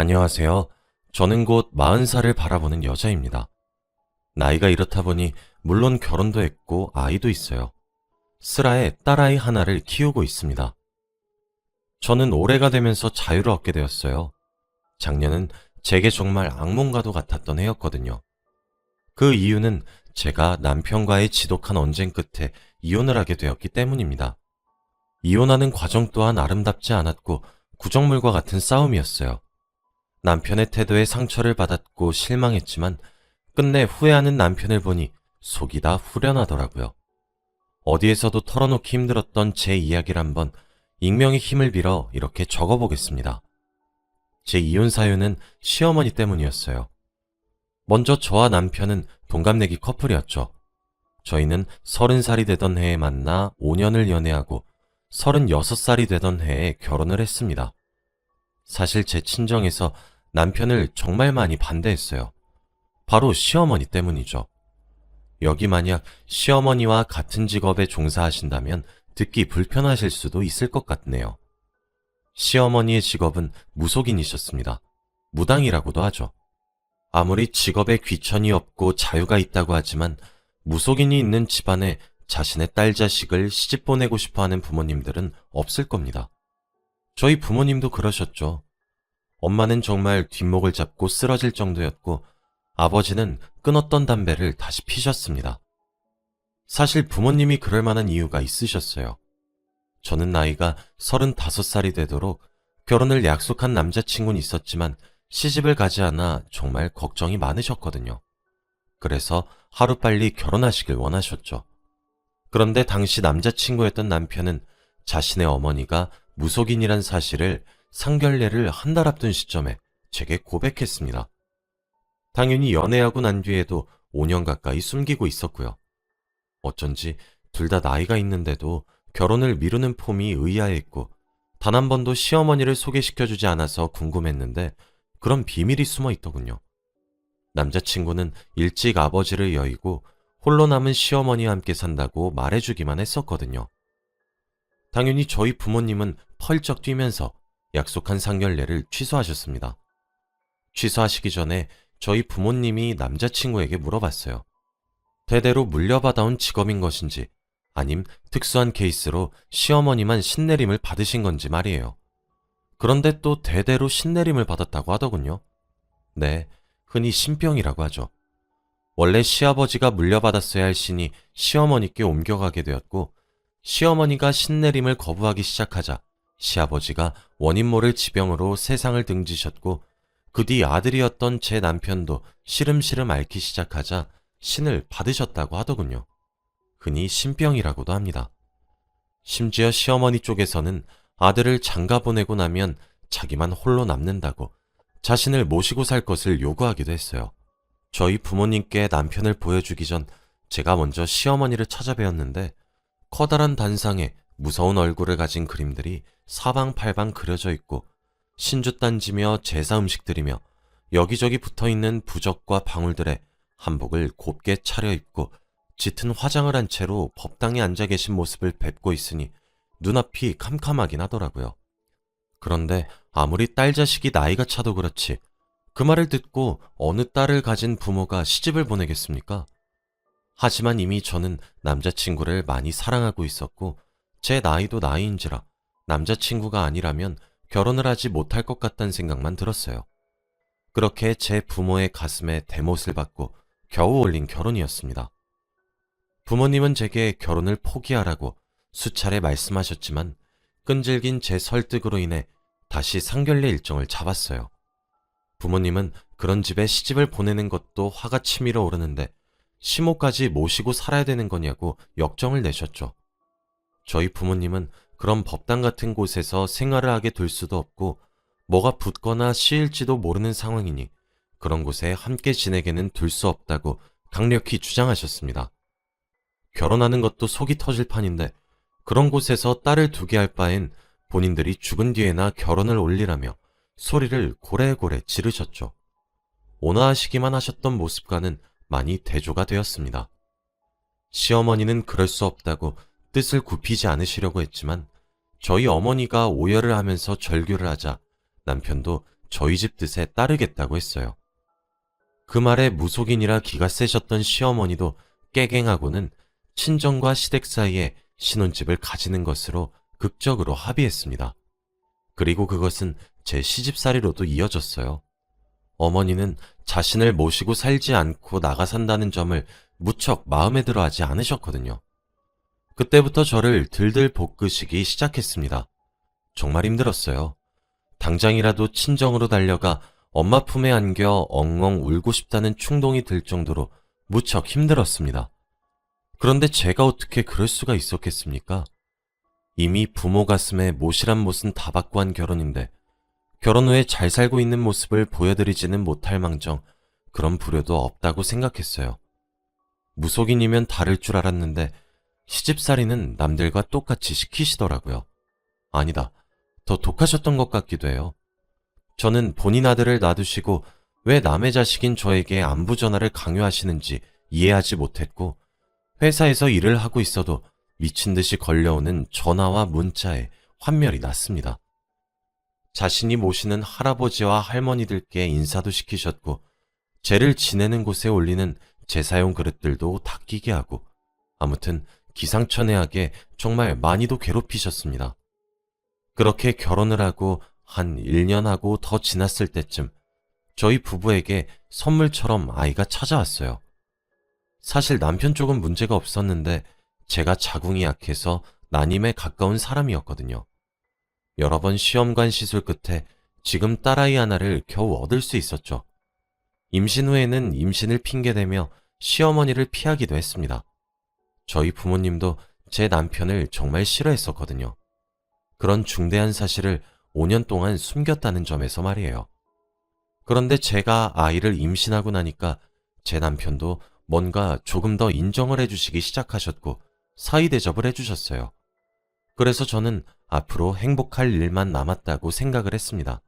안녕하세요. 저는 곧 40살을 바라보는 여자입니다. 나이가 이렇다 보니 물론 결혼도 했고 아이도 있어요. 슬아의 딸아이 하나를 키우고 있습니다. 저는 올해가 되면서 자유를 얻게 되었어요. 작년은 제게 정말 악몽과도 같았던 해였거든요. 그 이유는 제가 남편과의 지독한 언쟁 끝에 이혼을 하게 되었기 때문입니다. 이혼하는 과정 또한 아름답지 않았고 구정물과 같은 싸움이었어요. 남편의 태도에 상처를 받았고 실망했지만 끝내 후회하는 남편을 보니 속이 다 후련하더라고요. 어디에서도 털어놓기 힘들었던 제 이야기를 한번 익명의 힘을 빌어 이렇게 적어보겠습니다. 제 이혼 사유는 시어머니 때문이었어요. 먼저 저와 남편은 동갑내기 커플이었죠. 저희는 30살이 되던 해에 만나 5년을 연애하고 36살이 되던 해에 결혼을 했습니다. 사실 제 친정에서 남편을 정말 많이 반대했어요. 바로 시어머니 때문이죠. 여기 만약 시어머니와 같은 직업에 종사하신다면 듣기 불편하실 수도 있을 것 같네요. 시어머니의 직업은 무속인이셨습니다. 무당이라고도 하죠. 아무리 직업에 귀천이 없고 자유가 있다고 하지만 무속인이 있는 집안에 자신의 딸 자식을 시집 보내고 싶어 하는 부모님들은 없을 겁니다. 저희 부모님도 그러셨죠. 엄마는 정말 뒷목을 잡고 쓰러질 정도였고 아버지는 끊었던 담배를 다시 피셨습니다. 사실 부모님이 그럴 만한 이유가 있으셨어요. 저는 나이가 35살이 되도록 결혼을 약속한 남자친구는 있었지만 시집을 가지 않아 정말 걱정이 많으셨거든요. 그래서 하루빨리 결혼하시길 원하셨죠. 그런데 당시 남자친구였던 남편은 자신의 어머니가 무속인이란 사실을 상견례를 한 달 앞둔 시점에 제게 고백했습니다. 당연히 연애하고 난 뒤에도 5년 가까이 숨기고 있었고요. 어쩐지 둘 다 나이가 있는데도 결혼을 미루는 폼이 의아했고 단 한 번도 시어머니를 소개시켜주지 않아서 궁금했는데 그런 비밀이 숨어 있더군요. 남자친구는 일찍 아버지를 여의고 홀로 남은 시어머니와 함께 산다고 말해주기만 했었거든요. 당연히 저희 부모님은 펄쩍 뛰면서 약속한 상견례를 취소하셨습니다. 취소하시기 전에 저희 부모님이 남자친구에게 물어봤어요. 대대로 물려받아온 직업인 것인지 아님 특수한 케이스로 시어머니만 신내림을 받으신 건지 말이에요. 그런데 또 대대로 신내림을 받았다고 하더군요. 네, 흔히 신병이라고 하죠. 원래 시아버지가 물려받았어야 할 신이 시어머니께 옮겨가게 되었고 시어머니가 신내림을 거부하기 시작하자 시아버지가 원인 모를 지병으로 세상을 등지셨고 그 뒤 아들이었던 제 남편도 시름시름 앓기 시작하자 신을 받으셨다고 하더군요. 흔히 신병이라고도 합니다. 심지어 시어머니 쪽에서는 아들을 장가 보내고 나면 자기만 홀로 남는다고 자신을 모시고 살 것을 요구하기도 했어요. 저희 부모님께 남편을 보여주기 전 제가 먼저 시어머니를 찾아뵈었는데 커다란 단상에 무서운 얼굴을 가진 그림들이 사방팔방 그려져 있고 신주 딴지며 제사 음식들이며 여기저기 붙어 있는 부적과 방울들의 한복을 곱게 차려입고 짙은 화장을 한 채로 법당에 앉아 계신 모습을 뵙고 있으니 눈앞이 캄캄하긴 하더라고요. 그런데 아무리 딸 자식이 나이가 차도 그렇지 그 말을 듣고 어느 딸을 가진 부모가 시집을 보내겠습니까? 하지만 이미 저는 남자친구를 많이 사랑하고 있었고 제 나이도 나이인지라 남자친구가 아니라면 결혼을 하지 못할 것 같다는 생각만 들었어요. 그렇게 제 부모의 가슴에 대못을 받고 겨우 올린 결혼이었습니다. 부모님은 제게 결혼을 포기하라고 수차례 말씀하셨지만 끈질긴 제 설득으로 인해 다시 상견례 일정을 잡았어요. 부모님은 그런 집에 시집을 보내는 것도 화가 치밀어 오르는데 시모까지 모시고 살아야 되는 거냐고 역정을 내셨죠. 저희 부모님은 그런 법당 같은 곳에서 생활을 하게 될 수도 없고 뭐가 붙거나 씌일지도 모르는 상황이니 그런 곳에 함께 지내게는 둘 수 없다고 강력히 주장하셨습니다. 결혼하는 것도 속이 터질 판인데 그런 곳에서 딸을 두게 할 바엔 본인들이 죽은 뒤에나 결혼을 올리라며 소리를 고래고래 지르셨죠. 온화하시기만 하셨던 모습과는 많이 대조가 되었습니다. 시어머니는 그럴 수 없다고 뜻을 굽히지 않으시려고 했지만 저희 어머니가 오열을 하면서 절규를 하자 남편도 저희 집 뜻에 따르겠다고 했어요. 그 말에 무속인이라 기가 세셨던 시어머니도 깨갱하고는 친정과 시댁 사이에 신혼집을 가지는 것으로 극적으로 합의했습니다. 그리고 그것은 제 시집살이로도 이어졌어요. 어머니는 자신을 모시고 살지 않고 나가 산다는 점을 무척 마음에 들어 하지 않으셨거든요. 그때부터 저를 들들 볶으시기 시작했습니다. 정말 힘들었어요. 당장이라도 친정으로 달려가 엄마 품에 안겨 엉엉 울고 싶다는 충동이 들 정도로 무척 힘들었습니다. 그런데 제가 어떻게 그럴 수가 있었겠습니까? 이미 부모 가슴에 모시란 못은 다 받고 한 결혼인데 결혼 후에 잘 살고 있는 모습을 보여드리지는 못할 망정 그런 불효도 없다고 생각했어요. 무속인이면 다를 줄 알았는데 시집살이는 남들과 똑같이 시키시더라고요. 아니다. 더 독하셨던 것 같기도 해요. 저는 본인 아들을 놔두시고 왜 남의 자식인 저에게 안부 전화를 강요하시는지 이해하지 못했고 회사에서 일을 하고 있어도 미친 듯이 걸려오는 전화와 문자에 환멸이 났습니다. 자신이 모시는 할아버지와 할머니들께 인사도 시키셨고 죄를 지내는 곳에 올리는 제사용 그릇들도 닦이게 하고 아무튼 기상천외하게 정말 많이도 괴롭히셨습니다. 그렇게 결혼을 하고 한 1년하고 더 지났을 때쯤 저희 부부에게 선물처럼 아이가 찾아왔어요. 사실 남편 쪽은 문제가 없었는데 제가 자궁이 약해서 난임에 가까운 사람이었거든요. 여러 번 시험관 시술 끝에 지금 딸아이 하나를 겨우 얻을 수 있었죠. 임신 후에는 임신을 핑계대며 시어머니를 피하기도 했습니다. 저희 부모님도 제 남편을 정말 싫어했었거든요. 그런 중대한 사실을 5년 동안 숨겼다는 점에서 말이에요. 그런데 제가 아이를 임신하고 나니까 제 남편도 뭔가 조금 더 인정을 해주시기 시작하셨고 사이 대접을 해주셨어요. 그래서 저는 앞으로 행복할 일만 남았다고 생각을 했습니다.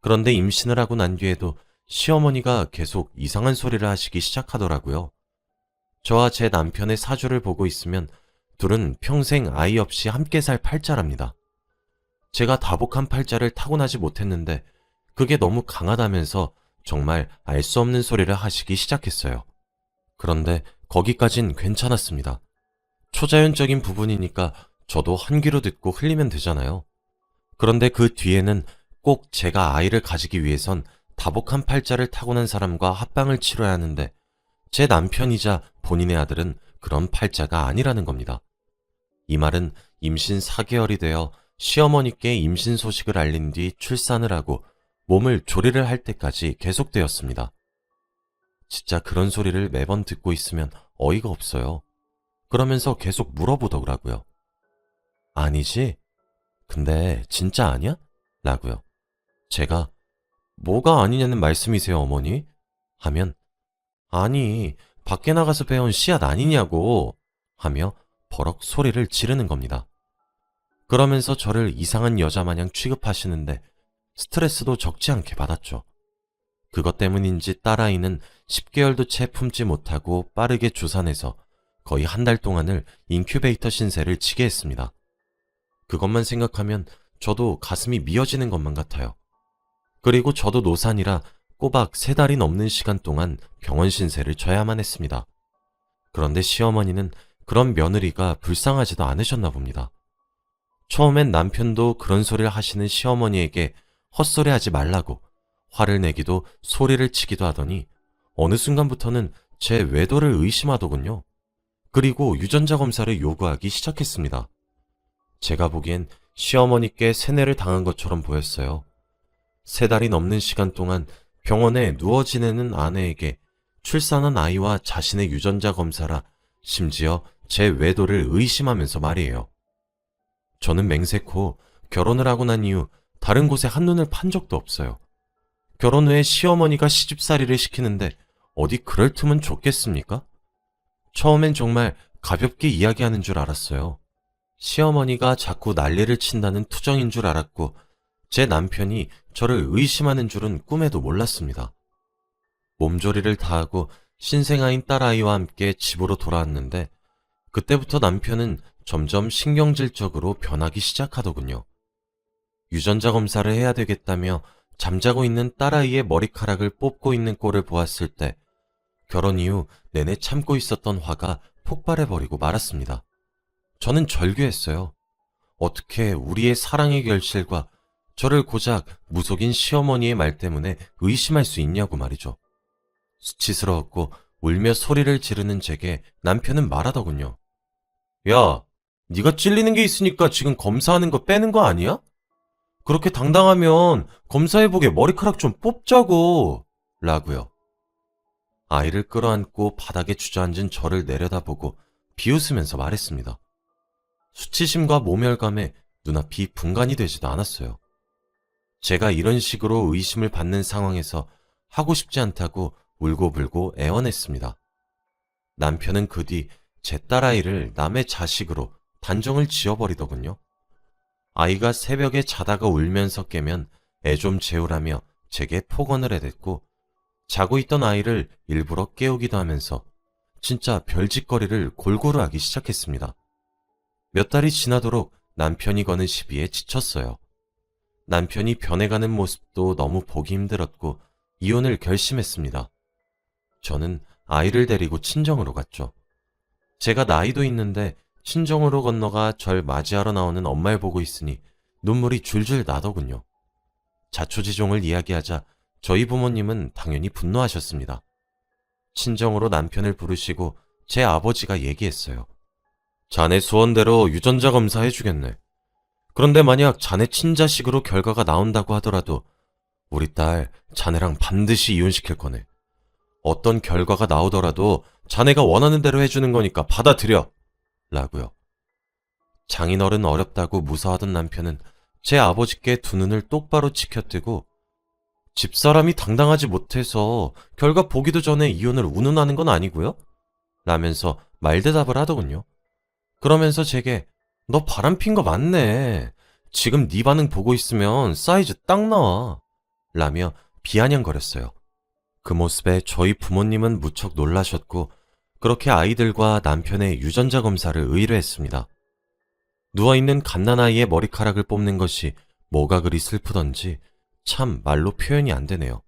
그런데 임신을 하고 난 뒤에도 시어머니가 계속 이상한 소리를 하시기 시작하더라고요. 저와 제 남편의 사주를 보고 있으면 둘은 평생 아이 없이 함께 살 팔자랍니다. 제가 다복한 팔자를 타고나지 못했는데 그게 너무 강하다면서 정말 알 수 없는 소리를 하시기 시작했어요. 그런데 거기까진 괜찮았습니다. 초자연적인 부분이니까 저도 한 귀로 듣고 흘리면 되잖아요. 그런데 그 뒤에는 꼭 제가 아이를 가지기 위해선 다복한 팔자를 타고난 사람과 합방을 치러야 하는데 제 남편이자 본인의 아들은 그런 팔자가 아니라는 겁니다. 이 말은 임신 4개월이 되어 시어머니께 임신 소식을 알린 뒤 출산을 하고 몸을 조리를 할 때까지 계속되었습니다. 진짜 그런 소리를 매번 듣고 있으면 어이가 없어요. 그러면서 계속 물어보더라고요. 아니지? 근데 진짜 아니야? 라고요. 제가 뭐가 아니냐는 말씀이세요, 어머니? 하면 아니, 밖에 나가서 배운 씨앗 아니냐고 하며 버럭 소리를 지르는 겁니다. 그러면서 저를 이상한 여자 마냥 취급하시는데 스트레스도 적지 않게 받았죠. 그것 때문인지 딸아이는 10개월도 채 품지 못하고 빠르게 주산해서 거의 한 달 동안을 인큐베이터 신세를 치게 했습니다. 그것만 생각하면 저도 가슴이 미어지는 것만 같아요. 그리고 저도 노산이라 꼬박 세 달이 넘는 시간 동안 병원 신세를 져야만 했습니다. 그런데 시어머니는 그런 며느리가 불쌍하지도 않으셨나 봅니다. 처음엔 남편도 그런 소리를 하시는 시어머니에게 헛소리 하지 말라고 화를 내기도 소리를 치기도 하더니 어느 순간부터는 제 외도를 의심하더군요. 그리고 유전자 검사를 요구하기 시작했습니다. 제가 보기엔 시어머니께 세뇌를 당한 것처럼 보였어요. 세 달이 넘는 시간 동안 병원에 누워 지내는 아내에게 출산한 아이와 자신의 유전자 검사라 심지어 제 외도를 의심하면서 말이에요. 저는 맹세코 결혼을 하고 난 이후 다른 곳에 한눈을 판 적도 없어요. 결혼 후에 시어머니가 시집살이를 시키는데 어디 그럴 틈은 좋겠습니까? 처음엔 정말 가볍게 이야기하는 줄 알았어요. 시어머니가 자꾸 난리를 친다는 투정인 줄 알았고 제 남편이 저를 의심하는 줄은 꿈에도 몰랐습니다. 몸조리를 다하고 신생아인 딸아이와 함께 집으로 돌아왔는데 그때부터 남편은 점점 신경질적으로 변하기 시작하더군요. 유전자 검사를 해야 되겠다며 잠자고 있는 딸아이의 머리카락을 뽑고 있는 꼴을 보았을 때 결혼 이후 내내 참고 있었던 화가 폭발해버리고 말았습니다. 저는 절규했어요. 어떻게 우리의 사랑의 결실과 저를 고작 무속인 시어머니의 말 때문에 의심할 수 있냐고 말이죠. 수치스러웠고 울며 소리를 지르는 제게 남편은 말하더군요. 야, 네가 찔리는 게 있으니까 지금 검사하는 거 빼는 거 아니야? 그렇게 당당하면 검사해보게 머리카락 좀 뽑자고. 라고요. 아이를 끌어안고 바닥에 주저앉은 저를 내려다보고 비웃으면서 말했습니다. 수치심과 모멸감에 눈앞이 분간이 되지도 않았어요. 제가 이런 식으로 의심을 받는 상황에서 하고 싶지 않다고 울고불고 애원했습니다. 남편은 그 뒤 제 딸아이를 남의 자식으로 단정을 지어버리더군요. 아이가 새벽에 자다가 울면서 깨면 애 좀 재우라며 제게 폭언을 해댔고 자고 있던 아이를 일부러 깨우기도 하면서 진짜 별짓거리를 골고루 하기 시작했습니다. 몇 달이 지나도록 남편이 거는 시비에 지쳤어요. 남편이 변해가는 모습도 너무 보기 힘들었고 이혼을 결심했습니다. 저는 아이를 데리고 친정으로 갔죠. 제가 나이도 있는데 친정으로 건너가 절 맞이하러 나오는 엄마를 보고 있으니 눈물이 줄줄 나더군요. 자초지종을 이야기하자 저희 부모님은 당연히 분노하셨습니다. 친정으로 남편을 부르시고 제 아버지가 얘기했어요. 자네 소원대로 유전자 검사해 주겠네. 그런데 만약 자네 친자식으로 결과가 나온다고 하더라도 우리 딸 자네랑 반드시 이혼시킬 거네. 어떤 결과가 나오더라도 자네가 원하는 대로 해주는 거니까 받아들여. 라고요. 장인어른 어렵다고 무서워하던 남편은 제 아버지께 두 눈을 똑바로 치켜뜨고 집사람이 당당하지 못해서 결과 보기도 전에 이혼을 운운하는 건 아니고요? 라면서 말대답을 하더군요. 그러면서 제게 너 바람 핀 거 맞네. 지금 네 반응 보고 있으면 사이즈 딱 나와. 라며 비아냥거렸어요. 그 모습에 저희 부모님은 무척 놀라셨고 그렇게 아이들과 남편의 유전자 검사를 의뢰했습니다. 누워있는 갓난아이의 머리카락을 뽑는 것이 뭐가 그리 슬프던지 참 말로 표현이 안 되네요.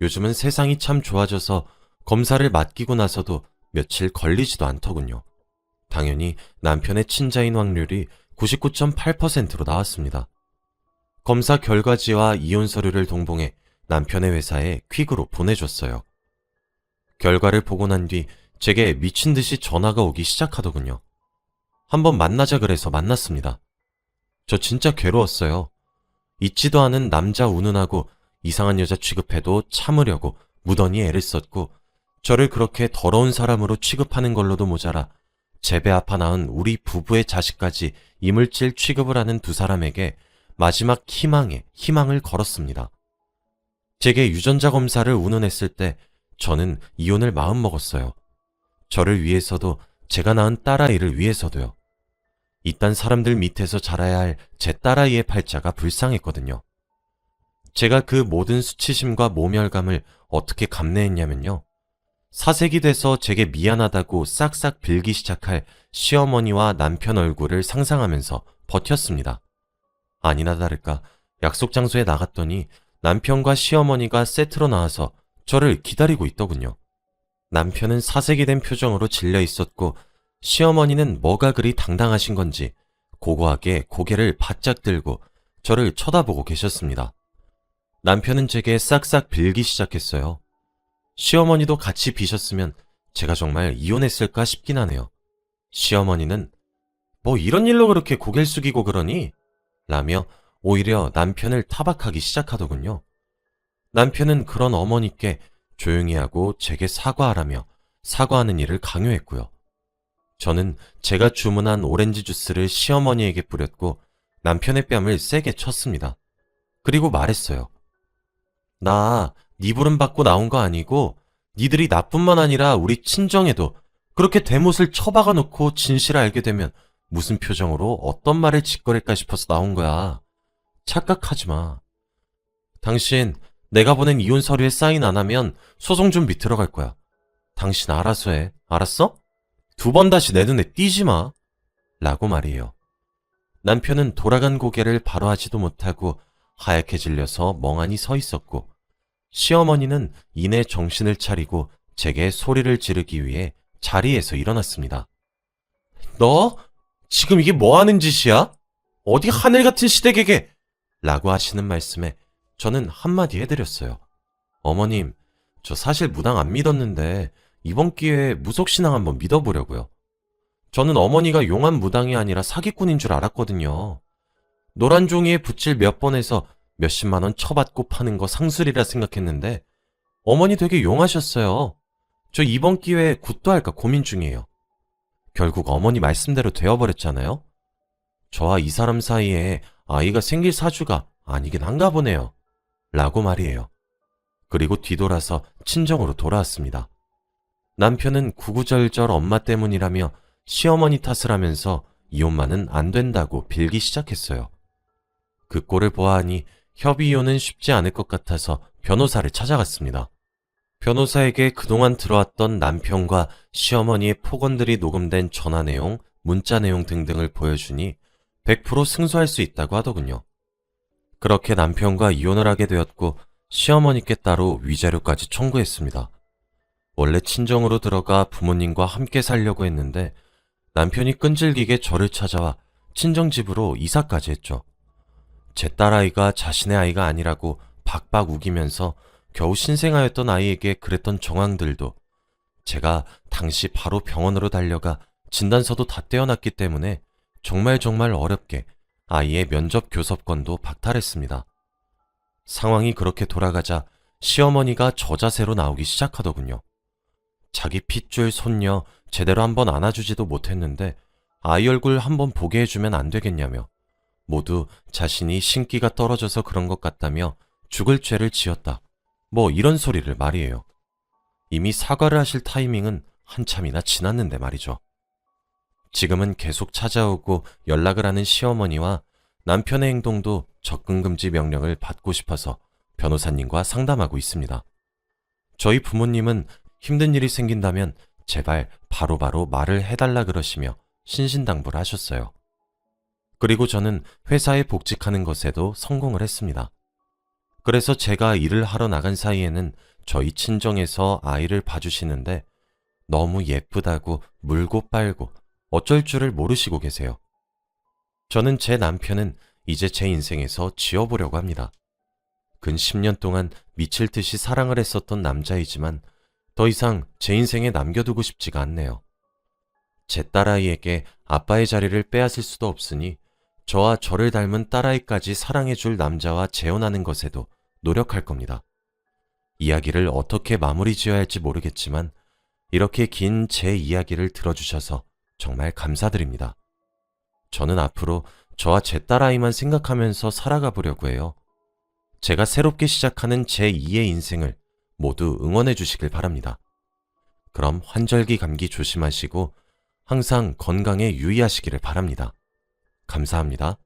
요즘은 세상이 참 좋아져서 검사를 맡기고 나서도 며칠 걸리지도 않더군요. 당연히 남편의 친자인 확률이 99.8%로 나왔습니다. 검사 결과지와 이혼 서류를 동봉해 남편의 회사에 퀵으로 보내줬어요. 결과를 보고 난 뒤 제게 미친 듯이 전화가 오기 시작하더군요. 한번 만나자 그래서 만났습니다. 저 진짜 괴로웠어요. 잊지도 않은 남자 운운하고 이상한 여자 취급해도 참으려고 무던히 애를 썼고 저를 그렇게 더러운 사람으로 취급하는 걸로도 모자라 제배 아파 낳은 우리 부부의 자식까지 이물질 취급을 하는 두 사람에게 마지막 희망에 희망을 걸었습니다. 제게 유전자 검사를 운운했을 때 저는 이혼을 마음먹었어요. 저를 위해서도 제가 낳은 딸아이를 위해서도요. 이딴 사람들 밑에서 자라야 할 제 딸아이의 팔자가 불쌍했거든요. 제가 그 모든 수치심과 모멸감을 어떻게 감내했냐면요. 사색이 돼서 제게 미안하다고 싹싹 빌기 시작할 시어머니와 남편 얼굴을 상상하면서 버텼습니다. 아니나 다를까 약속 장소에 나갔더니 남편과 시어머니가 세트로 나와서 저를 기다리고 있더군요. 남편은 사색이 된 표정으로 질려 있었고 시어머니는 뭐가 그리 당당하신 건지 고고하게 고개를 바짝 들고 저를 쳐다보고 계셨습니다. 남편은 제게 싹싹 빌기 시작했어요. 시어머니도 같이 비셨으면 제가 정말 이혼했을까 싶긴 하네요. 시어머니는 뭐 이런 일로 그렇게 고개를 숙이고 그러니? 라며 오히려 남편을 타박하기 시작하더군요. 남편은 그런 어머니께 조용히 하고 제게 사과하라며 사과하는 일을 강요했고요. 저는 제가 주문한 오렌지 주스를 시어머니에게 뿌렸고 남편의 뺨을 세게 쳤습니다. 그리고 말했어요. 나 네 부름 받고 나온 거 아니고 니들이 나뿐만 아니라 우리 친정에도 그렇게 대못을 처박아 놓고 진실을 알게 되면 무슨 표정으로 어떤 말을 짓거릴까 싶어서 나온 거야. 착각하지 마. 당신 내가 보낸 이혼 서류에 사인 안 하면 소송 준비 들어갈 거야. 당신 알아서 해. 알았어? 두 번 다시 내 눈에 띄지 마. 라고 말이에요. 남편은 돌아간 고개를 바로 하지도 못하고 하얗게 질려서 멍하니 서 있었고, 시어머니는 이내 정신을 차리고 제게 소리를 지르기 위해 자리에서 일어났습니다. 너? 지금 이게 뭐 하는 짓이야? 어디 하늘 같은 시댁에게! 라고 하시는 말씀에 저는 한마디 해드렸어요. 어머님, 저 사실 무당 안 믿었는데 이번 기회에 무속신앙 한번 믿어보려고요. 저는 어머니가 용한 무당이 아니라 사기꾼인 줄 알았거든요. 노란 종이에 붓질 몇번 해서 몇십만 원 쳐받고 파는 거 상술이라 생각했는데 어머니 되게 용하셨어요. 저 이번 기회에 굿도 할까 고민 중이에요. 결국 어머니 말씀대로 되어버렸잖아요. 저와 이 사람 사이에 아이가 생길 사주가 아니긴 한가 보네요. 라고 말이에요. 그리고 뒤돌아서 친정으로 돌아왔습니다. 남편은 구구절절 엄마 때문이라며 시어머니 탓을 하면서 이혼만은 안 된다고 빌기 시작했어요. 그 꼴을 보아하니 협의 이혼은 쉽지 않을 것 같아서 변호사를 찾아갔습니다. 변호사에게 그동안 들어왔던 남편과 시어머니의 폭언들이 녹음된 전화 내용, 문자 내용 등등을 보여주니 100% 승소할 수 있다고 하더군요. 그렇게 남편과 이혼을 하게 되었고 시어머니께 따로 위자료까지 청구했습니다. 원래 친정으로 들어가 부모님과 함께 살려고 했는데 남편이 끈질기게 저를 찾아와 친정집으로 이사까지 했죠. 제 딸아이가 자신의 아이가 아니라고 박박 우기면서 겨우 신생아였던 아이에게 그랬던 정황들도 제가 당시 바로 병원으로 달려가 진단서도 다 떼어놨기 때문에 정말 정말 어렵게 아이의 면접 교섭권도 박탈했습니다. 상황이 그렇게 돌아가자 시어머니가 저자세로 나오기 시작하더군요. 자기 핏줄 손녀 제대로 한번 안아주지도 못했는데 아이 얼굴 한번 보게 해주면 안 되겠냐며 모두 자신이 신기가 떨어져서 그런 것 같다며 죽을 죄를 지었다. 뭐 이런 소리를 말이에요. 이미 사과를 하실 타이밍은 한참이나 지났는데 말이죠. 지금은 계속 찾아오고 연락을 하는 시어머니와 남편의 행동도 접근금지 명령을 받고 싶어서 변호사님과 상담하고 있습니다. 저희 부모님은 힘든 일이 생긴다면 제발 바로바로 말을 해달라 그러시며 신신당부를 하셨어요. 그리고 저는 회사에 복직하는 것에도 성공을 했습니다. 그래서 제가 일을 하러 나간 사이에는 저희 친정에서 아이를 봐주시는데 너무 예쁘다고 물고 빨고 어쩔 줄을 모르시고 계세요. 저는 제 남편은 이제 제 인생에서 지워보려고 합니다. 근 10년 동안 미칠 듯이 사랑을 했었던 남자이지만 더 이상 제 인생에 남겨두고 싶지가 않네요. 제 딸아이에게 아빠의 자리를 빼앗을 수도 없으니 저와 저를 닮은 딸아이까지 사랑해줄 남자와 재혼하는 것에도 노력할 겁니다. 이야기를 어떻게 마무리 지어야 할지 모르겠지만 이렇게 긴 제 이야기를 들어주셔서 정말 감사드립니다. 저는 앞으로 저와 제 딸아이만 생각하면서 살아가 보려고 해요. 제가 새롭게 시작하는 제 2의 인생을 모두 응원해 주시길 바랍니다. 그럼 환절기 감기 조심하시고 항상 건강에 유의하시기를 바랍니다. 감사합니다.